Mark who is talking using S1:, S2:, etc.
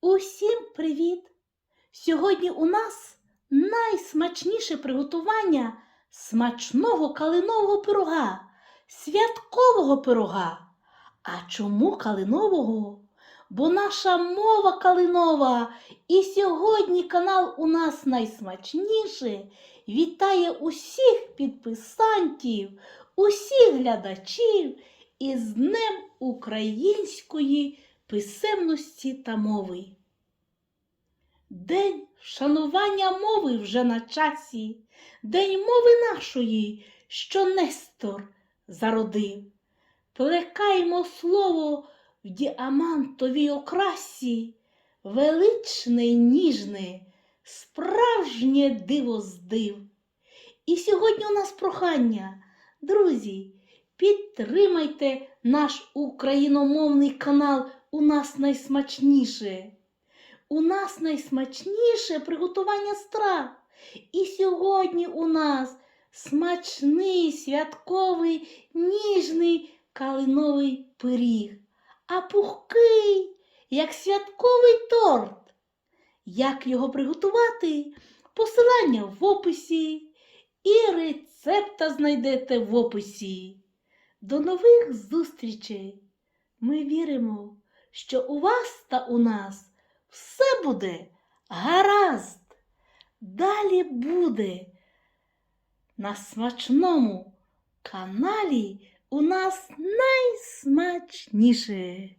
S1: Усім привіт! Сьогодні у нас найсмачніше приготування смачного калинового пирога, святкового пирога. А чому калинового? Бо наша мова калинова, і сьогодні канал у нас найсмачніше вітає усіх підписантів, усіх глядачів із Днем української писемності та мови. День вшанування мови вже на часі, День мови нашої, що Нестор зародив. Плекаймо слово в діамантовій окрасі, величне й ніжне, справжнє диво з див. І сьогодні у нас прохання, друзі, підтримайте наш україномовний канал у нас найсмачніше. У нас найсмачніше приготування страв. І сьогодні у нас смачний, святковий, ніжний калиновий пиріг, а пухкий, як святковий торт. Як його приготувати? Посилання в описі і рецепта знайдете в описі. До нових зустрічей! Ми віримо, що у вас та у нас все буде гаразд. Далі буде на смачному каналі у нас найсмачніше.